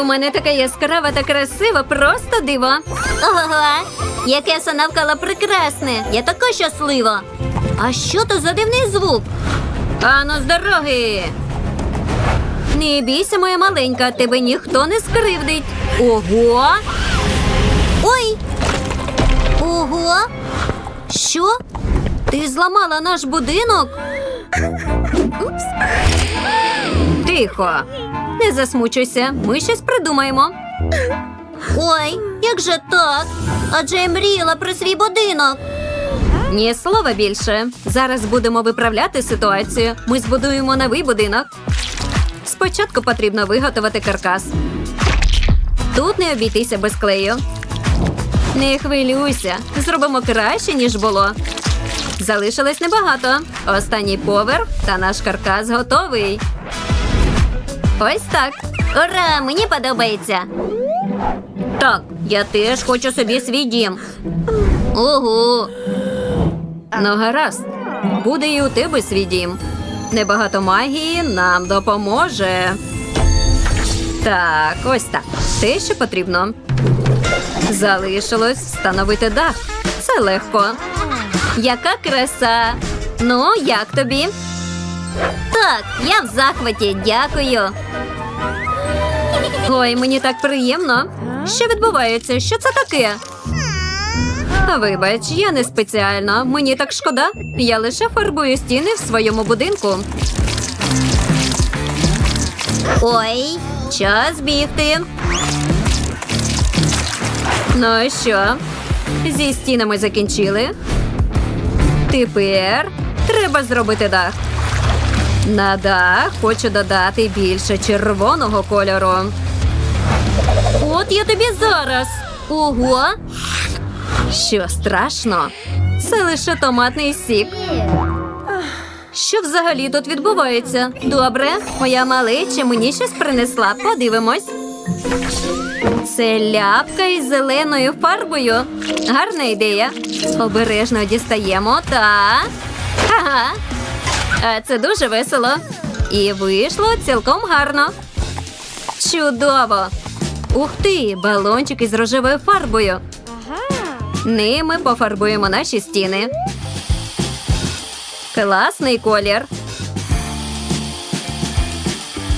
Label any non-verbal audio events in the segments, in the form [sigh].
У мене така яскрава та красива, просто диво. Ага, яке навколо прекрасне. Я така щаслива. А що то за дивний звук? Ану з дороги. Не бійся, моя маленька, тебе ніхто не скривдить. Ого! Ой! Ого! Що? Ти зламала наш будинок? Тихо. Не засмучуйся, ми щось придумаємо. Ой, як же так? Адже я мріяла про свій будинок. Ні слова більше. Зараз будемо виправляти ситуацію. Ми збудуємо новий будинок. Спочатку потрібно виготовити каркас. Тут не обійтися без клею. Не хвилюйся, зробимо краще, ніж було. Залишилось небагато. Останній поверх та наш каркас готовий. Ось так. Ура, мені подобається. Так, я теж хочу собі свій дім. Ого. Ну, гаразд, буде і у тебе свій дім. Небагато магії нам допоможе. Так, ось так. Те, що потрібно. Залишилось встановити дах. Це легко. Яка краса! Ну, як тобі? Так, я в захваті, дякую. Ой, мені так приємно. Що відбувається? Що це таке? Вибач, я не спеціально. Мені так шкода. Я лише фарбую стіни в своєму будинку. Ой, Час бігти. Ну що? Зі стінами закінчили. Тепер треба зробити дах. На дах хочу додати більше червоного кольору. От я тобі зараз. ого. Що страшно? Це лише томатний сік. Що взагалі тут відбувається? Добре, моя малеча мені щось принесла. Подивимось. Це ляпка із зеленою фарбою. Гарна ідея. Обережно дістаємо та. Ага. А це дуже весело. І вийшло цілком гарно. Чудово! Ух ти! Балончик із рожевою фарбою. Ними пофарбуємо наші стіни. Класний колір.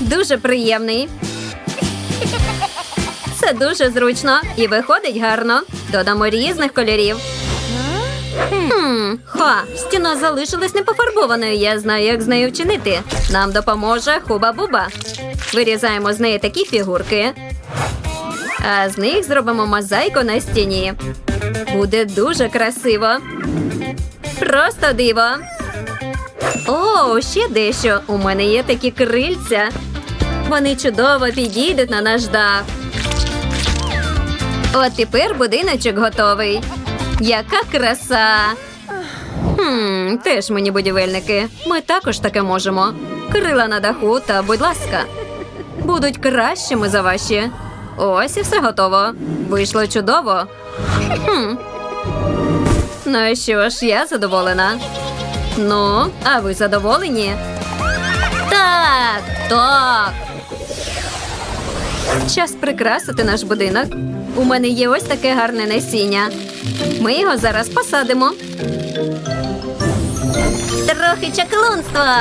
Дуже приємний. Це дуже зручно і виходить гарно. Додамо різних кольорів. Хм, ха, стіна залишилась непофарбованою. Я знаю, як з нею вчинити. Нам допоможе хуба-буба. Вирізаємо з неї такі фігурки. А з них зробимо мозаїку на стіні. Буде дуже красиво. Просто диво. О, ще дещо. У мене є такі крильця. Вони чудово підійдуть на наш дах. От тепер будиночок готовий. Яка краса! Хм, теж мені будівельники. Ми також таке можемо. Крила на даху та, будь ласка, будуть кращими за ваші. Ось і все готово. Вийшло чудово. Хм. Ну що ж, я задоволена. Ну, а ви задоволені? Так, так. Час прикрасити наш будинок. У мене є ось таке гарне насіння. Ми його зараз посадимо. Трохи чаклунства.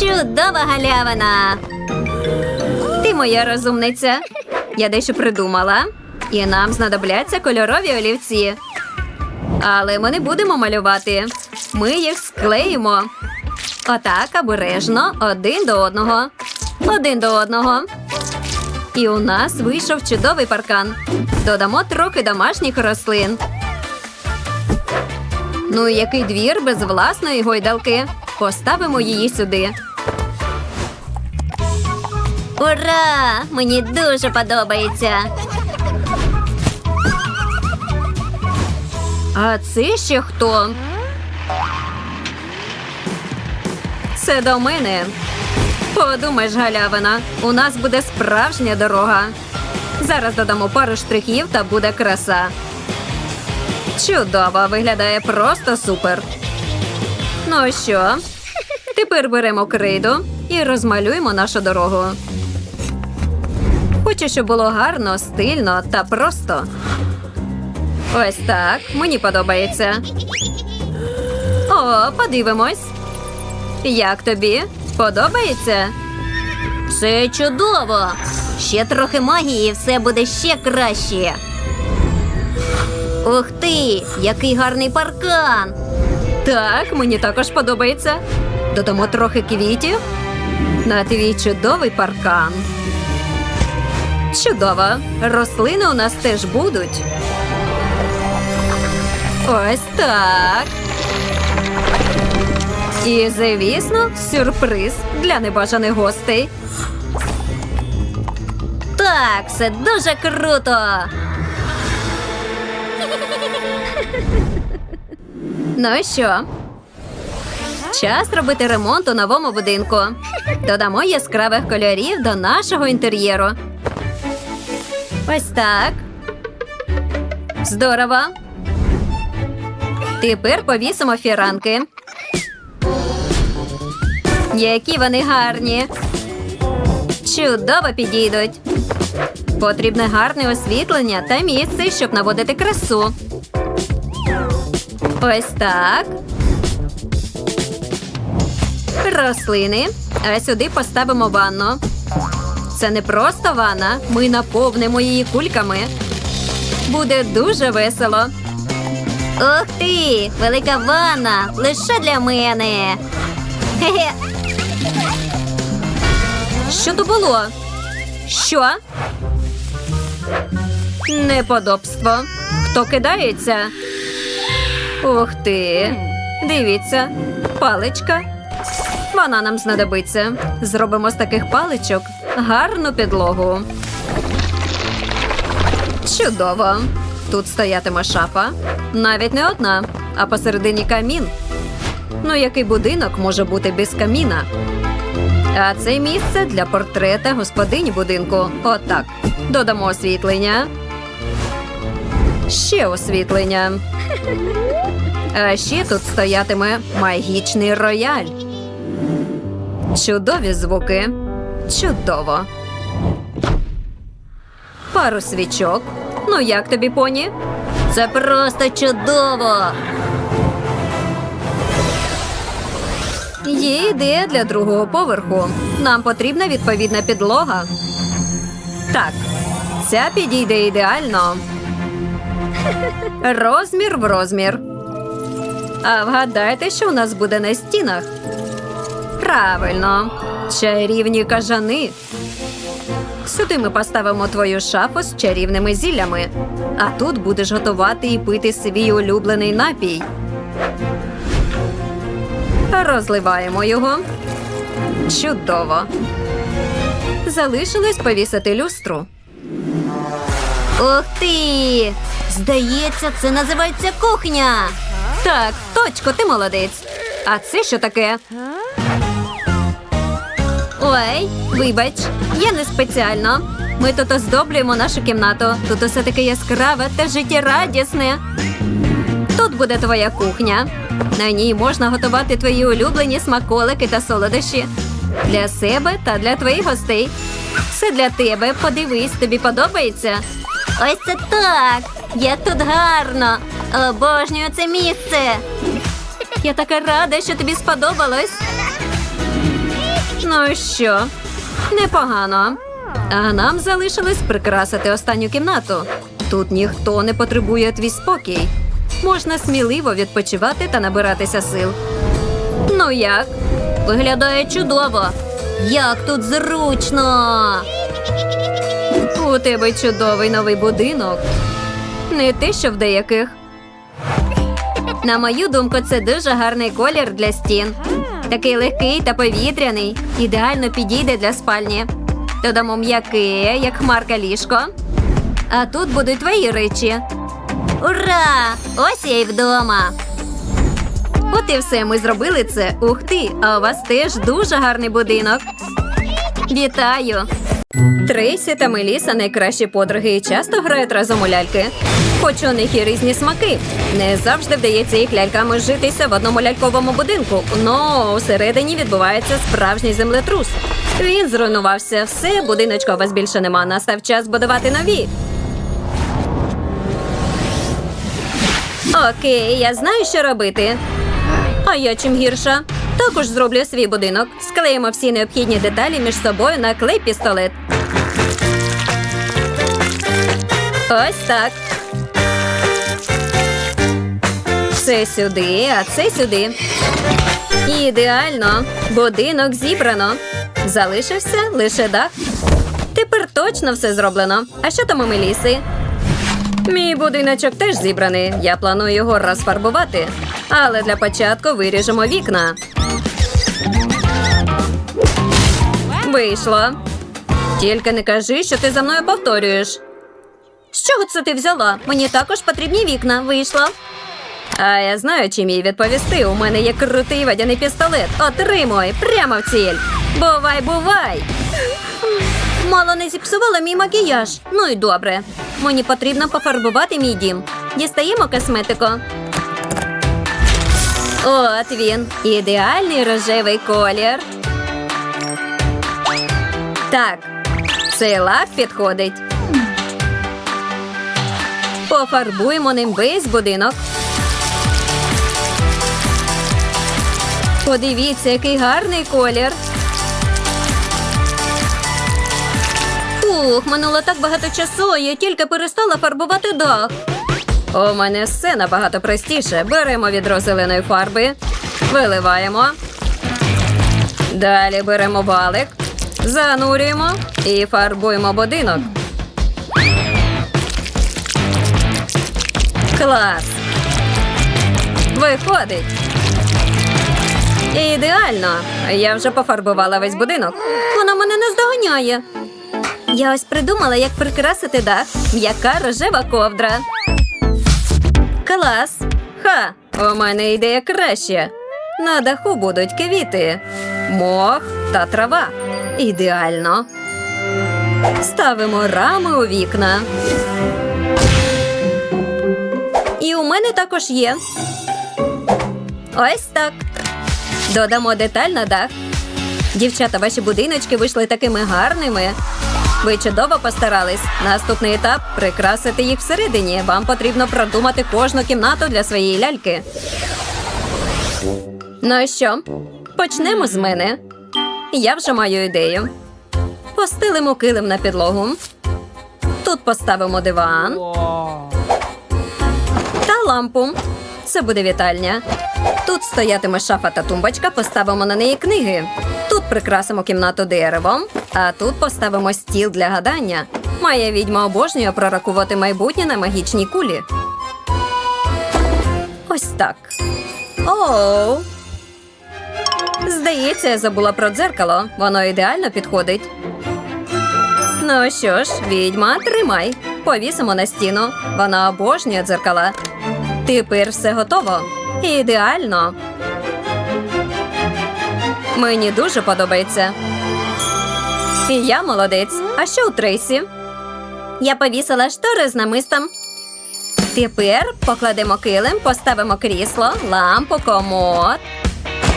Чудова галявина. Ти моя розумниця. Я дещо придумала. І нам знадобляться кольорові олівці. Але ми не будемо малювати. Ми їх склеїмо. Отак обережно один до одного. Один до одного. І у нас вийшов чудовий паркан. Додамо трохи домашніх рослин. Ну і який двір без власної гойдалки. Поставимо її сюди. Ура! Мені дуже подобається. А це ще хто? Це до мене. Подумаєш, галявина, у нас буде справжня дорога. Зараз додамо пару штрихів та буде краса. Чудово, виглядає просто супер. Ну що? Тепер беремо крейду і розмалюємо нашу дорогу. Хочу, щоб було гарно, стильно та просто. Ось так. Мені подобається. О, подивимось. Як тобі? Подобається? Це чудово. Ще трохи магії, і все буде ще краще. Ух ти, який гарний паркан! Так, мені також подобається. Додамо трохи квітів на твій чудовий паркан. Чудово. Рослини у нас теж будуть. Ось так. І, звісно, сюрприз для небажаних гостей. Так, це дуже круто. Ну що? Час робити ремонт у новому будинку. Додамо яскравих кольорів до нашого інтер'єру. Ось так. Здорово. Тепер повісимо фіранки. Які вони гарні. Чудово підійдуть. Потрібне гарне освітлення та місце, щоб наводити красу. Ось так. Рослини. А сюди поставимо ванну. Це не просто ванна. Ми наповнимо її кульками. Буде дуже весело. Ух ти, велика ванна, лише для мене. Хе-хе. Що то було? Що? Неподобство. Хто кидається? Ух ти. Дивіться, паличка. Вона нам знадобиться. Зробимо з таких паличок гарну підлогу. Чудово. Тут стоятиме шафа. Навіть не одна, а посередині камін. Ну, який будинок може бути без каміна? А це місце для портрета господині будинку. Отак. Додамо освітлення. Ще освітлення. А ще тут стоятиме магічний рояль. Чудові звуки. Чудово. Пару свічок. Ну як тобі, поні? Це просто чудово. Є ідея для другого поверху. Нам потрібна відповідна підлога. Так, ця підійде ідеально. [laughs] Розмір в розмір. А вгадайте, що у нас буде на стінах? Правильно, чарівні кажани. Сюди ми поставимо твою шафу з чарівними зіллями. А тут будеш готувати і пити свій улюблений напій. Розливаємо його. Чудово. Залишилось повісити люстру. Ух ти! Здається, це називається кухня. Так, точко, ти молодець. А це що таке? Ой, вибач, я не спеціально. Ми тут оздоблюємо нашу кімнату. Тут усе таке яскраве та життєрадісне. Буде твоя кухня. На ній можна готувати твої улюблені смаколики та солодощі. Для себе та для твоїх гостей. Все для тебе. Подивись, тобі подобається. Ось це так. Як тут гарно. Обожнюю це місце. Я така рада, що тобі сподобалось. Ну що? Непогано. А нам залишилось прикрасити останню кімнату. Тут ніхто не потребує твій спокій. Можна сміливо відпочивати та набиратися сил. Ну як? Виглядає чудово. Як тут зручно. У тебе чудовий новий будинок. Не те, що в деяких. На мою думку, це дуже гарний колір для стін. Такий легкий та повітряний. Ідеально підійде для спальні. Додамо м'яке, як хмарка ліжко. А тут будуть твої речі. Ура! Ось я й вдома. От і все, ми зробили це. Ух ти! А у вас теж дуже гарний будинок. Вітаю! Трейсі та Меліса найкращі подруги і часто грають разом у ляльки. Хоч у них і різні смаки. Не завжди вдається їх ляльками житися в одному ляльковому будинку. Но усередині відбувається справжній землетрус. Він зруйнувався. Все, будиночка у вас більше нема. Настав час будувати нові. Окей, я знаю, що робити. А я чим гірша? Також зроблю свій будинок. Склеїмо всі необхідні деталі між собою на клей пістолет. Ось так. Це сюди, а це сюди. Ідеально. Будинок зібрано. Залишився лише дах. Тепер точно все зроблено. А що там у Меліси? Мій будиночок теж зібраний. Я планую його розфарбувати. Але для початку виріжемо вікна. Вийшло. Тільки не кажи, що ти за мною повторюєш. З чого це ти взяла? Мені також потрібні вікна. Вийшло. А я знаю, чим їй відповісти. У мене є крутий водяний пістолет. Отримуй прямо в ціль. Бувай, бувай. Мало не зіпсувала мій макіяж. Ну і добре. Мені потрібно пофарбувати мій дім. Дістаємо косметику. От він. Ідеальний рожевий колір. Так, цей лак підходить. Пофарбуємо ним весь будинок. Подивіться, який гарний колір. Ух, минуло так багато часу, я тільки перестала фарбувати дах. У мене все набагато простіше. Беремо відро зеленої фарби, виливаємо. Далі беремо валик, занурюємо і фарбуємо будинок. Клас! Виходить. Ідеально. Я вже пофарбувала весь будинок. Вона мене не здоганяє. Я ось придумала, як прикрасити дах. М'яка рожева ковдра. Клас! Ха! У мене ідея краще. На даху будуть квіти, мох та трава. Ідеально. Ставимо рами у вікна. І у мене також є. Ось так. Додамо деталь на дах. Дівчата, ваші будиночки вийшли такими гарними. Ви чудово постарались. Наступний етап прикрасити їх всередині. Вам потрібно продумати кожну кімнату для своєї ляльки. Ну що, почнемо з мене. Я вже маю ідею. Постелимо килим на підлогу. Тут поставимо диван та лампу. Це буде вітальня. Тут стоятиме шафа та тумбочка, поставимо на неї книги. Тут прикрасимо кімнату деревом, а тут поставимо стіл для гадання. Моя відьма обожнює прорахувати майбутнє на магічній кулі. Ось так. Оу. Здається, я забула про дзеркало. Воно ідеально підходить. Ну що ж, відьма, тримай. Повісимо на стіну. Вона обожнює дзеркала. Тепер все готово. Ідеально. Мені дуже подобається. І я молодець. А що у Трейсі? Я повісила штори з намистом. Тепер покладемо килим, поставимо крісло, лампу, комод.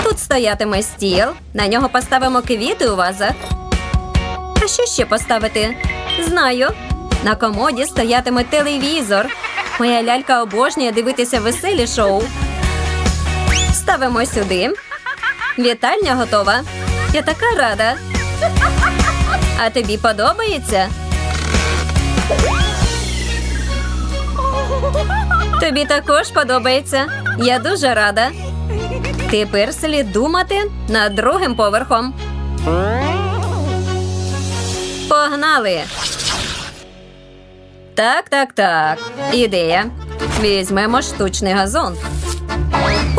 Тут стоятиме стіл, на нього поставимо квіти у вазах. А що ще поставити? Знаю. На комоді стоятиме телевізор. Моя лялька обожнює дивитися веселі шоу. Ставимо сюди. Вітальня готова. Я така рада. А тобі подобається? Тобі також подобається. Я дуже рада. Тепер слід думати над другим поверхом. Погнали! Так, так, так. Ідея. Візьмемо штучний газон.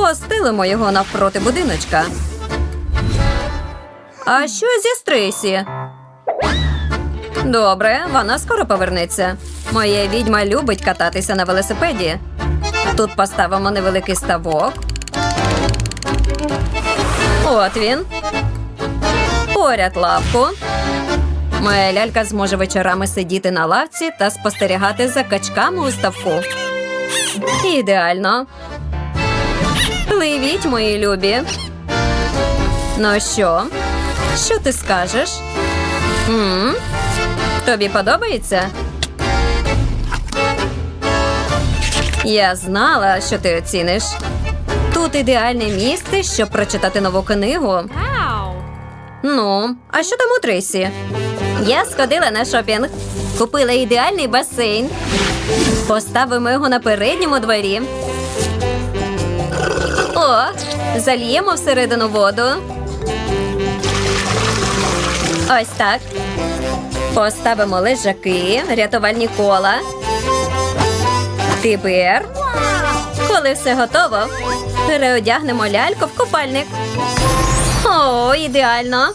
Постелимо його навпроти будиночка. А що зі стресі? Добре, вона скоро повернеться. Моя відьма любить кататися на велосипеді. Тут поставимо невеликий ставок. От він. Поряд лавку. Моя лялька зможе вечорами сидіти на лавці та спостерігати за качками у ставку. Ідеально. Пливіть, мої любі. Ну що? Що ти скажеш? м Тобі подобається? Я знала, що ти оціниш. Тут ідеальне місце, щоб прочитати нову книгу. Ну, а що там у Трисі? Я сходила на шопінг, купила ідеальний басейн. Поставимо його на передньому дворі. О, зальємо всередину воду. Ось так. Поставимо лежаки, рятувальні кола. Тепер, коли все готово, переодягнемо ляльку в купальник. О, ідеально!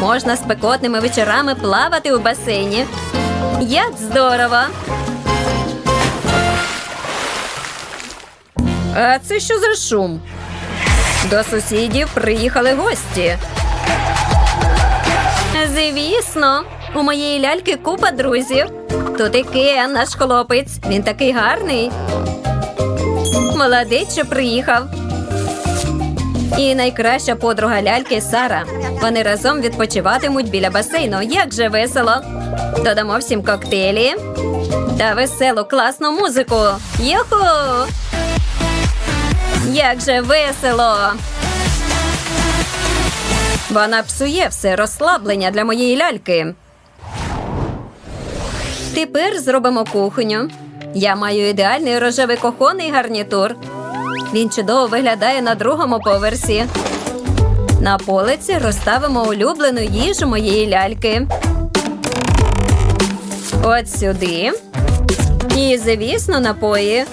Можна спекотними вечорами плавати у басейні. Як здорово! А це що за шум? До сусідів приїхали гості. Звісно, у моєї ляльки купа друзів. Тут і Кен, наш хлопець. Він такий гарний. Молодець, що приїхав. І найкраща подруга ляльки Сара. Вони разом відпочиватимуть біля басейну. Як же весело! Додамо всім коктейлі та веселу класну музику. Юху! Як же весело! Вона псує все розслаблення для моєї ляльки. Тепер зробимо кухню. Я маю ідеальний рожевий кухонний гарнітур. Він чудово виглядає на другому поверсі. На полиці розставимо улюблену їжу моєї ляльки. От сюди. І, звісно, напої.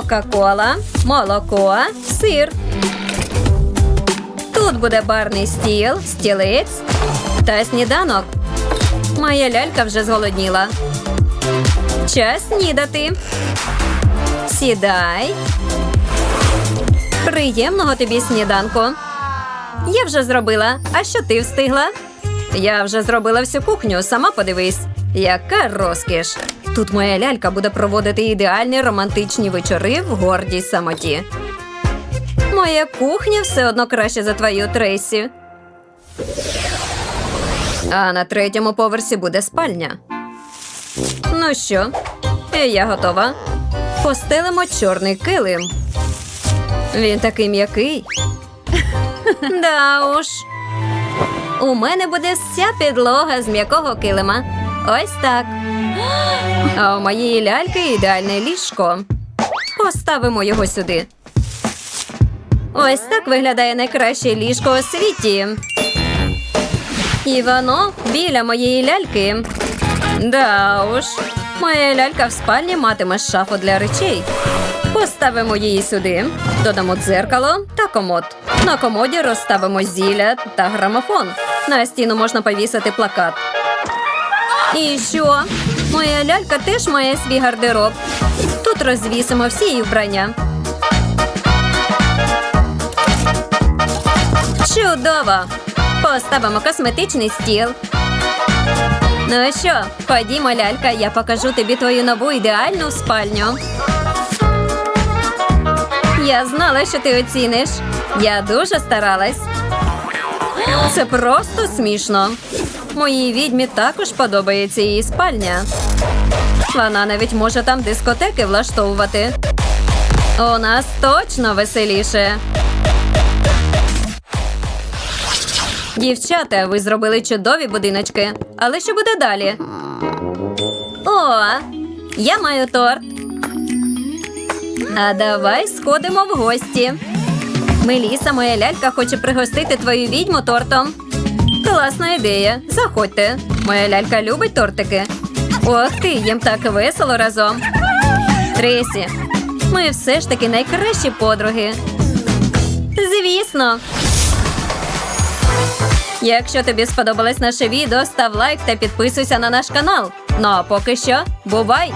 Кока-кола, молоко, сир. Тут буде барний стіл, стілець та сніданок. Моя лялька вже зголодніла. Час снідати. Сідай. Приємного тобі сніданку. Я вже зробила. А що ти встигла? Я вже зробила всю кухню, сама подивись. Яка розкіш. Тут моя лялька буде проводити ідеальні романтичні вечори в гордій самоті. Моя кухня все одно краще за твою Трейсі. А на третьому поверсі буде спальня. Ну що, я готова. Постелимо чорний килим. Він такий м'який. [laughs] Да уж. У мене буде вся підлога з м'якого килима. Ось так. А у моєї ляльки ідеальне ліжко. Поставимо його сюди. Ось так виглядає найкраще ліжко у світі. І воно біля моєї ляльки. Да уж, моя лялька в спальні матиме шафу для речей. Поставимо її сюди, додамо дзеркало та комод. На комоді розставимо зілля та грамофон. На стіну можна повісити плакат. І що? Моя лялька теж має свій гардероб. Тут розвісимо всі її вбрання. Чудово! Поставимо косметичний стіл. Ну що, ходімо, лялька, я покажу тобі твою нову ідеальну спальню. Я знала, що ти оціниш. Я дуже старалась. Це просто смішно. Моїй відьмі також подобається її спальня. Вона навіть може там дискотеки влаштовувати. У нас точно веселіше. Дівчата, ви зробили чудові будиночки. Але що буде далі? О, я маю торт. А давай сходимо в гості. Меліса, моя лялька, хоче пригостити твою відьму тортом. Класна ідея. Заходьте. Моя лялька любить тортики. Ох ти, їм так весело разом. Тресі, ми все ж таки найкращі подруги. Звісно. Якщо тобі сподобалось наше відео, став лайк та підписуйся на наш канал. Ну а поки що, бувай!